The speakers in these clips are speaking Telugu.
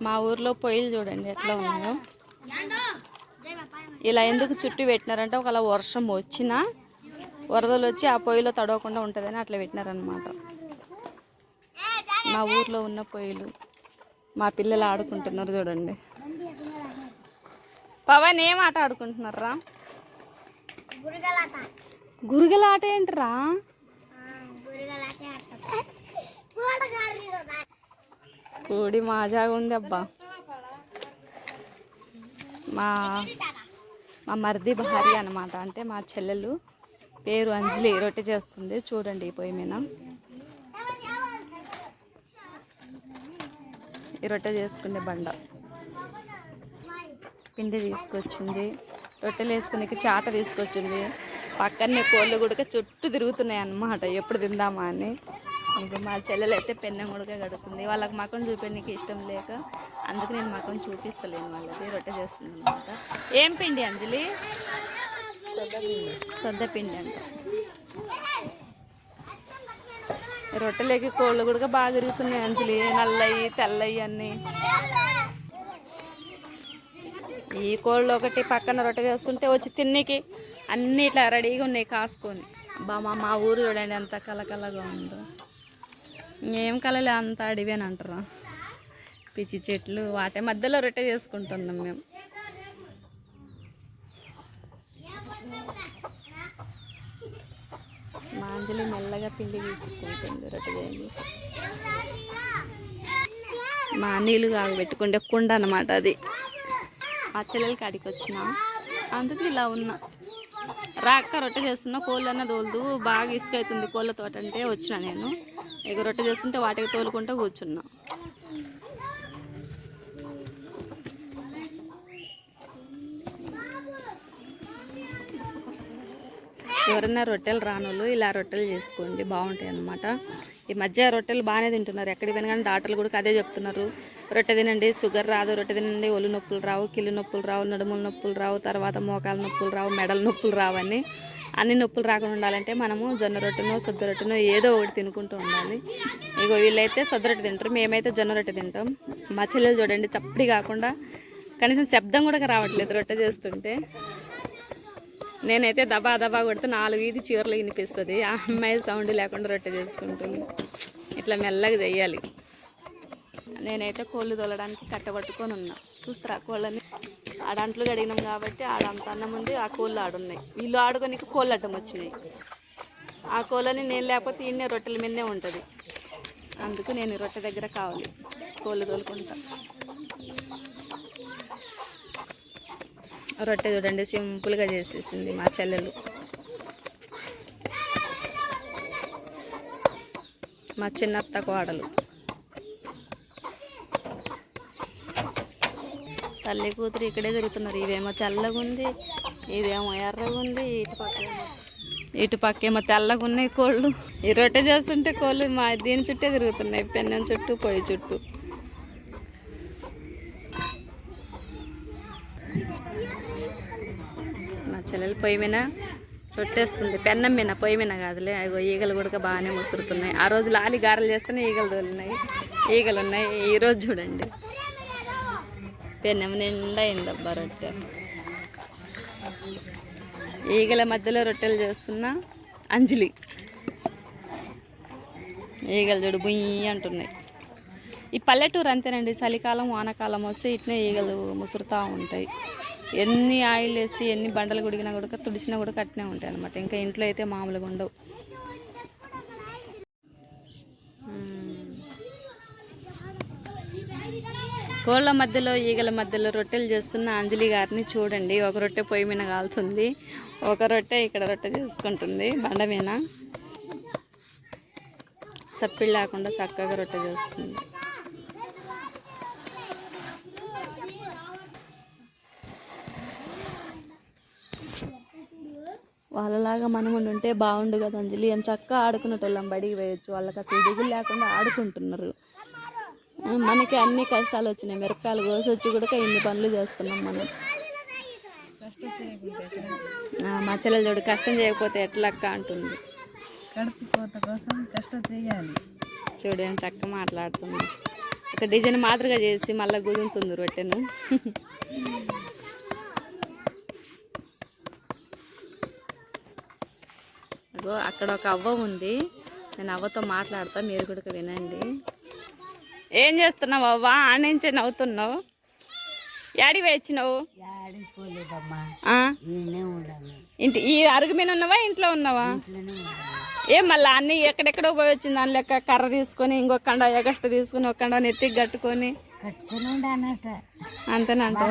మా ఊర్లో పొయ్యిలు చూడండి ఎట్లా ఉన్నాయో. ఇలా ఎందుకు చుట్టూ పెట్టినారంటే ఒకవేళ వర్షం వచ్చినా వరదలు వచ్చి ఆ పొయ్యిలో తడవకుండా ఉంటుందని అట్లా పెట్టినారనమాట మా ఊర్లో ఉన్న పొయ్యిలు మా పిల్లలు ఆడుకుంటున్నారు చూడండి. పవన్ ఏం ఆట ఆడుకుంటున్నారా? గురగలాట గురుగల ఆట ఏంట్రా గురగలాట ఆడతాం కూడి మాజాగా ఉంది అబ్బా. మా మా మరిది భార్య అనమాట అంటే మా చెల్లెలు పేరు అంజలి రొట్టె చేస్తుంది. చూడండి పోయి పొయ్యి మీద. ఈ రొట్టె చేసుకునే బండ. పిండి తీసుకొచ్చింది. రొట్టెలు వేసుకునే చాట తీసుకొచ్చింది. పక్కనే కోళ్ళు కూడా చుట్టూ తిరుగుతున్నాయి అన్నమాట ఎప్పుడు తిందామా అని. ఇంకా మా చెల్లెలు అయితే పెన్నెం గుడక గడుపుతుంది వాళ్ళకి మకం చూపించడానికి ఇష్టం లేక అందుకు నేను మకం చూపిస్తలేను వాళ్ళది రొట్టె చేస్తుంది అనమాట ఏం పిండి అంజలి? సొద్ద పిండి అంట. రొట్టెలకి కోళ్ళు కూడా బాగా తిరుగుతున్నాయి అంజలి. నల్లయి తెల్లయి అన్నీ. ఈ కోళ్ళు ఒకటి పక్కన రొట్టె చేస్తుంటే వచ్చి తిన్నికి అన్నీ ఇట్లా రెడీగా ఉన్నాయి కాసుకొని. బా మా మా ఊరు చూడండి ఎంత కలకలగా ఉందో. ఏం కలలే అంత అడివేని అంటారా. పిచ్చి చెట్లు వాటి మధ్యలో రొట్టె చేసుకుంటున్నాం మేము. మాంజలి మెల్లగా పిండి తీసుకుంటుంది రొట్టె చేయండి మా నీళ్ళు కాగు పెట్టుకుంటే కుండ అనమాట అది. మా చెల్లెలకి కాడికి వచ్చిన. అందుకు ఇలా ఉన్నా. రాక్క రొట్టె చేస్తున్నా కోళ్ళన్న తోలుతూ బాగా ఇసుక అవుతుంది కోళ్ళ తోట అంటే వచ్చిన నేను. ఇక రొట్టె చేస్తుంటే వాటికి తోలుకుంటూ కూర్చున్నా. ఎవరన్నా రొట్టెలు రానోళ్ళు ఇలా రొట్టెలు చేసుకోండి బాగుంటాయి అన్నమాట ఈ మధ్య రొట్టెలు బాగానే తింటున్నారు. ఎక్కడికి పోయినా కానీ డాక్టర్లు కూడా అదే చెప్తున్నారు. రొట్టె తినండి షుగర్ రాదు రొట్టె తినండి ఒళ్ళు నొప్పులు రావు కిల్లు నొప్పులు రావు నడుముల నొప్పులు రావు తర్వాత మోకాల నొప్పులు రావు మెడల నొప్పులు రావని అన్ని. నొప్పులు రాకుండా ఉండాలంటే మనము జొన్న రొట్టెనో సొద్ద రొట్టెనో ఏదో ఒకటి తినుకుంటూ ఉండాలి. ఇగో వీళ్ళైతే సొద్ద రొట్టె తింటారు మేమైతే జొన్న రొట్టె తింటాం. మా చెల్లెలు చూడండి చప్పటి కాకుండా కనీసం శబ్దం కూడా రావట్లేదు రొట్టె చేస్తుంటే. నేనైతే దబా దబా కొడితే నాలుగు ఇది చీరలు వినిపిస్తుంది. ఆ అమ్మాయి సౌండ్ లేకుండా రొట్టె చేసుకుంటుంది. ఇట్లా మెల్లగా చేయాలి నేనైతే కోళ్ళు తోలడానికి కట్టబట్టుకొని ఉన్నా. చూస్తారా? కోళ్ళని ఆడంట్లు కడిగినాం కాబట్టి ఆడంత అన్నం ఉంది ఆ కోళ్ళు ఆడున్నాయి వీళ్ళు ఆడుకొని కోళ్ళు అడ్డం వచ్చినాయి. ఆ కోళ్ళని నేను లేకపోతే ఇన్నే రొట్టెల మీదనే ఉంటుంది. అందుకు నేను రొట్టె దగ్గర కావాలి. కోళ్ళు తోలుకుంటా. రొట్టె చూడండి సింపుల్గా చేసేసింది మా చెల్లెలు. మా చిన్నత్త కోడలు. తల్లి కూతురు ఇక్కడే తిరుగుతున్నారు. ఇవేమో తెల్లగా ఉంది ఇదేమో ఎర్రగా ఉంది ఇటు పక్కేమో ఇటు పక్కేమో తెల్లగా ఉన్నాయి కోళ్ళు. ఈ రొట్టె చేస్తుంటే కోళ్ళు మా దీని చుట్టే తిరుగుతున్నాయి పెన్నం చుట్టూ పొయ్యి చుట్టూ. మా చెల్లెలు పొయ్యి మీద రొట్టేస్తుంది. పెన్నం మీద పొయ్యి మీద కాదులే అగో ఈగలు కూడా బాగానే ముసురుతున్నాయి ఆ రోజు లాలి గారెలు చేస్తేనే ఈగలు తోలినాయి. ఈగలు ఉన్నాయి. ఈరోజు చూడండి. పెనం నిండా అయిందబ్బా రొట్టె. ఈగల మధ్యలో రొట్టెలు చేస్తున్న అంజలి. ఈగలు చూడు బుయ్యి అంటున్నాయి. ఈ పల్లెటూరు అంతేనండి చలికాలం వానకాలం వస్తే ఇట్నే ఈగలు ముసురుతూ ఉంటాయి. ఎన్ని ఆయిల్ వేసి ఎన్ని బండలు గుడిగినా కూడా తుడిచినా కూడా కట్టినే ఉంటాయి అనమాట ఇంకా ఇంట్లో అయితే మామూలుగా ఉండవు. కోళ్ళ మధ్యలో ఈగల మధ్యలో రొట్టెలు చేస్తున్న అంజలి గారిని చూడండి. ఒక రొట్టె పొయ్యి మీద కాలుతుంది. ఒక రొట్టె ఇక్కడ రొట్టె చేసుకుంటుంది బండ మీద. చప్పిళ్ళు లేకుండా చక్కగా రొట్టె చేస్తుంది. వాళ్ళలాగా మనం ఉంటే బాగుండు కదా అంజలి. ఏం చక్కగా ఆడుకునేటోళ్ళం బడికి వేయచ్చు వాళ్ళకి అసలు దిగులు లేకుండా ఆడుకుంటున్నారు. మనకి అన్ని కష్టాలు వచ్చినాయి. మిరపకాయలు కోసొచ్చి కూడా ఇన్ని పనులు చేస్తున్నాం మనం. మా చెల్లెలు చూడు కష్టం చేయకపోతే ఎట్లా అక్క అంటుంది. కడుపు కోత కోసం కష్టం చేయాలి. చూడు ఏం చక్కగా మాట్లాడుతుంది. ఒక డిజైన్ మాదిరిగా చేసి మళ్ళీ గుదుంతుంది రొట్టెను. అక్కడ ఒక అవ్వ ఉంది. నేను అవ్వతో మాట్లాడతా మీరు కూడా వినండి. ఏం చేస్తున్నావు అవ్వ? ఆడించే నవ్వుతున్నావు. యాడికి? ఈయనే ఉండాలి. ఇంటి ఈ అరుగు మీద ఉన్నావా ఇంట్లో ఉన్నావా? ఏం మళ్ళీ అన్ని ఎక్కడెక్కడో పోయి వచ్చింది దాని లెక్క కర్ర తీసుకొని ఇంకొక కండ ఎగస్ట తీసుకొని ఒక కండ నెత్తికి కట్టుకొని. అంతేనంట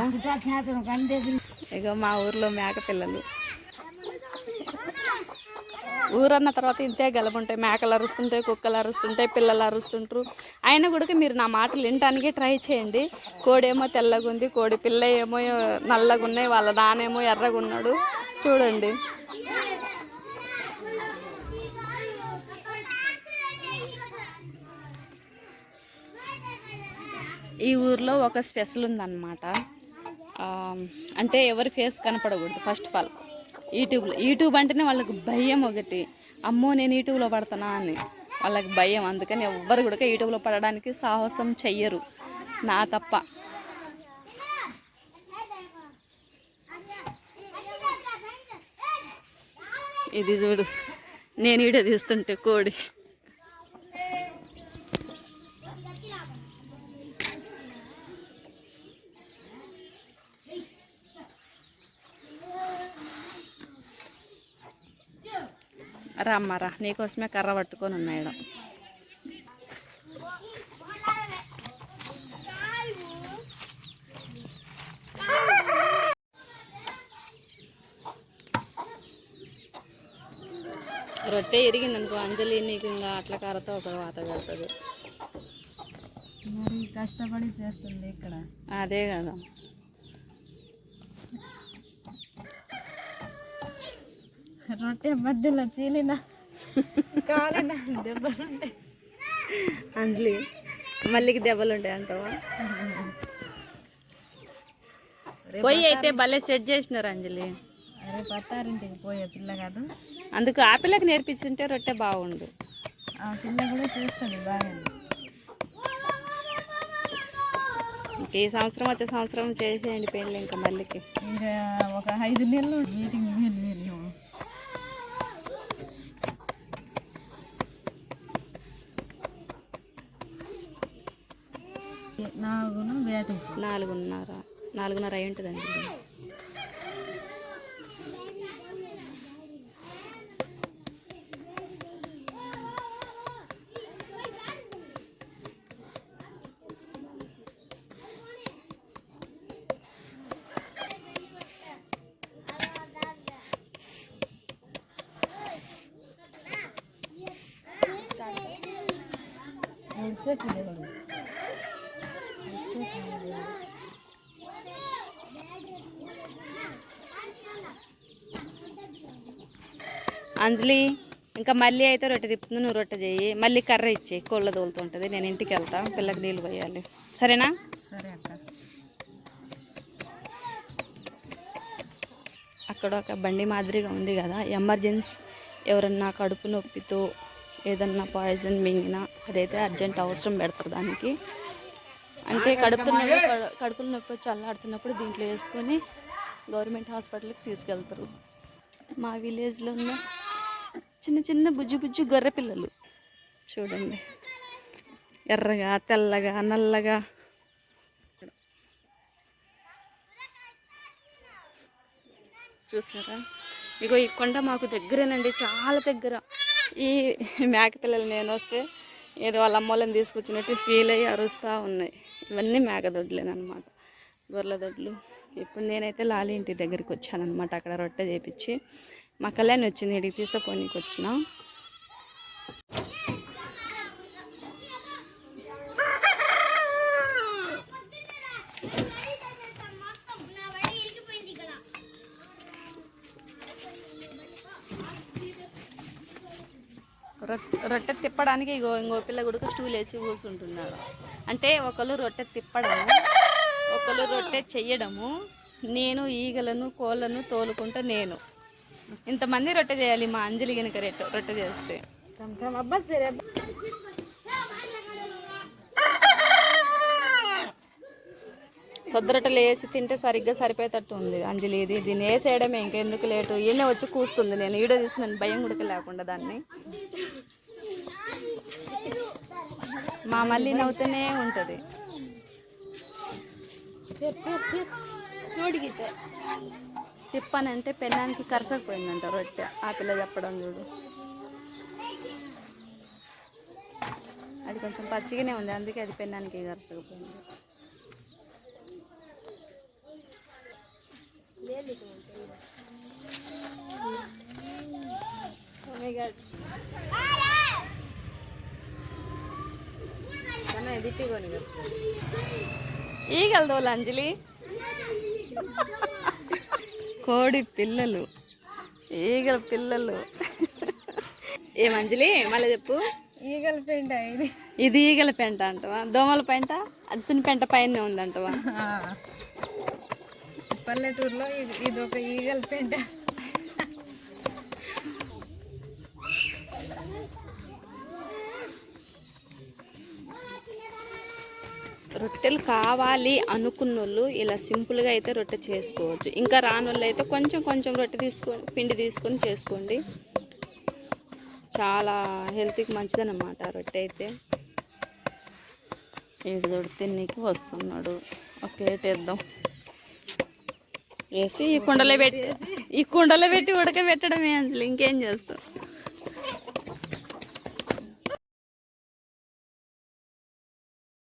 ఇగో మా ఊర్లో మేక పిల్లలు. ఊరన్న తర్వాత ఇంతే గెలపుంటాయి. మేకలు అరుస్తుంటాయి కుక్కలు అరుస్తుంటాయి పిల్లలు అరుస్తుంటారు. అయినా కూడా మీరు నా మాటలు వినటానికి ట్రై చేయండి. కోడేమో తెల్లగా ఉంది కోడి పిల్ల ఏమో నల్లగా ఉన్నాయి వాళ్ళ నానేమో ఎర్రగా ఉన్నాడు. చూడండి. ఈ ఊర్లో ఒక స్పెషల్ ఉందన్నమాట. అంటే ఎవరి ఫేస్ కనపడకూడదు ఫస్ట్ ఆఫ్ ఆల్. యూట్యూబ్లో యూట్యూబ్ అంటేనే వాళ్ళకి భయం ఒకటి. అమ్మో నేను యూట్యూబ్లో పడతానా అని. వాళ్ళకి భయం. అందుకని ఎవ్వరు కూడా యూట్యూబ్లో పడడానికి సాహసం చెయ్యరు. నా తప్ప. ఇది చూడు. నేను వీడియో తీస్తుంటే కోడి. రమ్మరా నీకోసమే కర్ర పట్టుకొని ఉన్నాడు రొట్టె ఎరిగింది అనుకో అంజలి నీకు ఇంకా అట్ల కారతో ఒక వాత పెడుతుంది. మరి కష్టపడి చేస్తుంది ఇక్కడ. అదే కదా. రొట్టె మధ్యలో చీలిన కాలిన దెబ్బలుంటాయి. అంజలి మళ్ళీకి దెబ్బలు ఉంటాయి అంటావా పొయ్యి అయితే భలే సెట్ చేసినారు అంజలి. అరే పత్తారింటికి పోయే పిల్ల కాదు. అందుకు ఆ పిల్లకి నేర్పించుంటే రొట్టె బాగుండు. ఆ పిల్ల కూడా చేస్తుంది బాగా ఈ సంవత్సరం వచ్చే సంవత్సరం చేసేయండి పెళ్ళి ఇంకా మళ్ళీకి ఇంకా ఒక ఐదు నెలలు మీటింగ్ నాలుగున్నర నాలుగున్నర అయి ఉంటుంది అంజలి మూడు అంజలి ఇంకా మళ్ళీ అయితే రొట్టె తిప్పుతుంది నువ్వు రొట్టె చెయ్యి. మళ్ళీ కర్ర ఇచ్చేయి కోళ్ళ తోలుతుంటుంది. నేను ఇంటికి వెళ్తా పిల్లకి నీళ్ళు పోయాలి. సరేనా? సరే అక్క. అక్కడ ఒక బండి మాదిరిగా ఉంది కదా ఎమర్జెన్సీ. ఎవరన్నా కడుపు నొప్పితో ఏదన్నా పాయిజన్ మింగినా అదైతే అర్జెంట్ అవసరం పెడతారు దానికి. అంటే కడుపు కడుపులో నొప్పి వచ్చి అల్లాడుతున్నప్పుడు దీంట్లో వేసుకొని గవర్నమెంట్ హాస్పిటల్కి తీసుకెళ్తారు. మా విలేజ్లో ఉన్న చిన్న చిన్న బుజ్జి బుజ్జి గొర్రె పిల్లలు. చూడండి. ఎర్రగా తెల్లగా నల్లగా. చూసారా? ఇగో ఈ కొండ మాకు దగ్గరేనండి చాలా దగ్గర. ఈ మేక పిల్లలు నేను వస్తే ఏదో వాళ్ళ అమ్మోళ్ళని తీసుకొచ్చినట్టు ఫీల్ అయ్యి అరుస్తూ ఉన్నాయి. ఇవన్నీ మేకదొడ్లేనమాట గొర్రెల దొడ్లు ఇప్పుడు నేనైతే లాలి ఇంటి దగ్గరికి వచ్చానమాట అక్కడ రొట్టె చేపించి మా కళ్యాణి వచ్చింది. ఇడికి తీసుకుపోనీకి వచ్చిన రొట్టె రొట్టె తిప్పడానికి ఇగో ఇంకో పిల్ల కూడా స్టూల్ వేసి కూర్చుంటున్నాడు అంటే ఒకళ్ళు రొట్టె తిప్పడము ఒకళ్ళు రొట్టె చెయ్యడము నేను ఈగలను కోళ్ళను తోలుకుంటా నేను. ఇంతమంది రొట్టె చేయాలి మా అంజలి కనుక రొట్టె రొట్టె చేస్తే. కమ్ కమ్ అబ్బాస్ పేరే సొద్ద రొట్టెలు వేసి తింటే సరిగ్గా సరిపోయేటట్టు ఉంది అంజలి. ఇది దీన్ని వేసేయడమే ఇంకెందుకు లేటు? ఈయనే వచ్చి కూస్తుంది. నేను ఈడో తీస్తున్నాను భయం కూడా లేకుండా దాన్ని. మా మళ్ళీ నవ్వుతూనే ఉంటుంది. చూడికి తిప్పనంటే పెన్నానికి కరసకపోయిందంట రొట్టె. ఆ పిల్ల చెప్పడం చూడు. అది కొంచెం పచ్చిగానే ఉంది అందుకే అది పెన్నానికి కరసకపోయింది. Oh my God. ఈగలదోలు అంజలి కోడి పిల్లలు. ఈగల పిల్లలు. ఏం అంజలి మళ్ళీ చెప్పు. ఈగల పెంట ఇది. ఇది ఈగల పెంట అంటవా? దోమల పెంట? అది సిని పెంట పైన ఉందంటవా. పల్లెటూరులో ఇది ఇది ఒక ఈగల పెంట. రొట్టెలు కావాలి అనుకున్న వాళ్ళు ఇలా సింపుల్గా అయితే రొట్టె చేసుకోవచ్చు. ఇంకా రాని వాళ్ళు అయితే కొంచెం కొంచెం రొట్టె తీసుకొని పిండి తీసుకొని చేసుకోండి. చాలా హెల్త్కి మంచిదన్నమాట ఆ రొట్టె అయితే. ఏడు తోడు తిన్నీకి వస్తున్నాడు. ఒక ప్లేట్ వేద్దాం. వేసి ఈ కుండలో పెట్టి ఈ కుండలో పెట్టి ఉడకబెట్టడమే అసలు ఇంకేం చేస్తాం